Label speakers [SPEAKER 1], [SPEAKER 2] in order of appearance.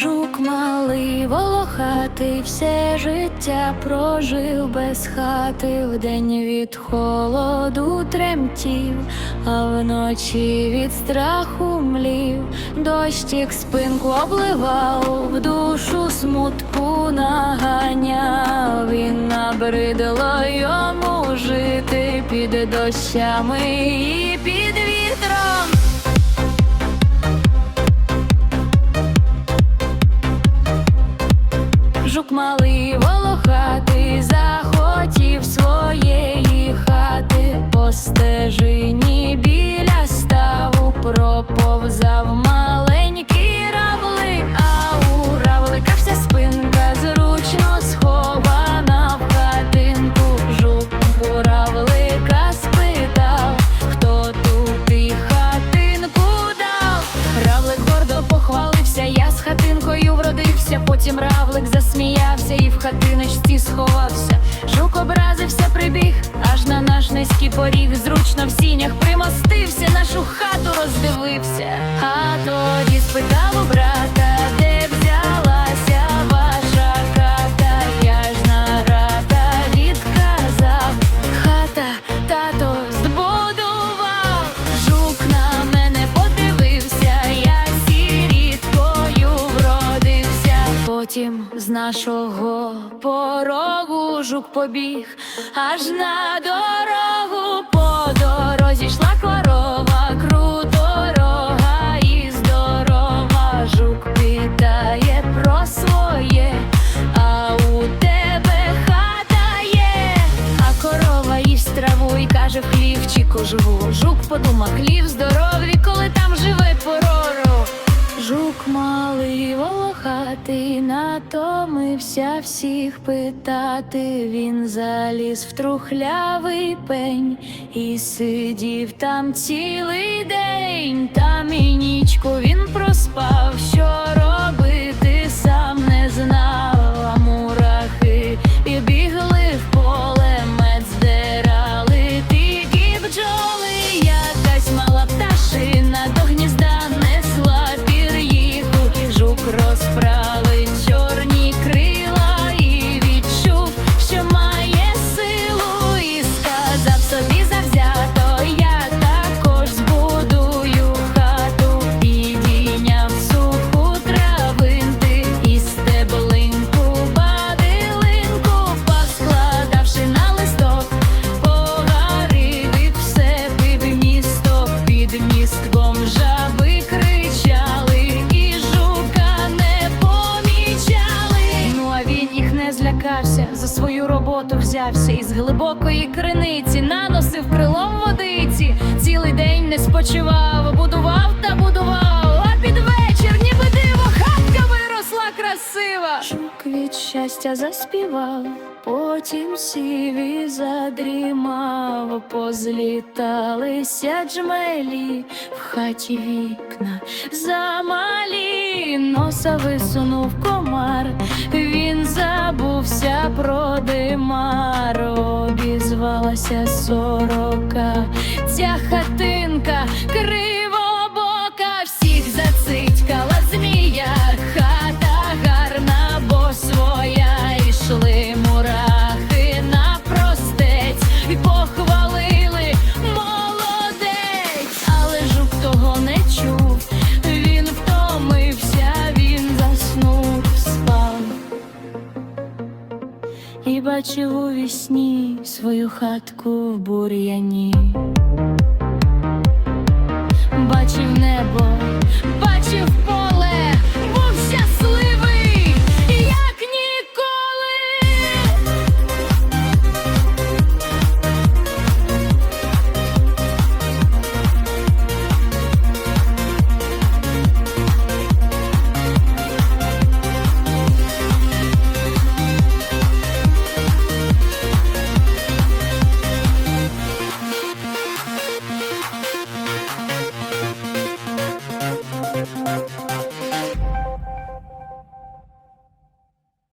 [SPEAKER 1] Жук малий, волохатий, все життя прожив без хати, вдень від холоду тремтів, а вночі від страху млів, дощик спинку обливав, в душу смутку наганяв, і набридло йому жити під дощами і під вітром. Проповзав маленький вродився. Потім равлик засміявся і в хатиночці сховався. Жук образився, прибіг, аж на наш низький поріг. Зручно в сінях примостився, нашу хату роздивився. А тоді спитав у брата, нашого порогу жук побіг, аж на дорогу по дорозі йшла корова, круто рога і здорова. Жук питає про своє, а у тебе хата є, а корова їсть траву і каже в хлівчику живу. Жук подумав, хлів здоровий, коли там живе порору. Жук малий волохатий, натомився всіх питати. Він заліз в трухлявий пень і сидів там цілий день. Роботу із глибокої криниці, наносив крилом водиці, цілий день не спочивав, будував та будував, а під вечір, ніби диво, хатка виросла красива. Жук від щастя заспівав, потім сів і задрімав, позліталися джмелі в хаті вікна замалі, носа висунув комар, він забувся про димар, обізвалася сорока, ця хатинка кривобока, і бачив у вісні свою хатку в бур'яні.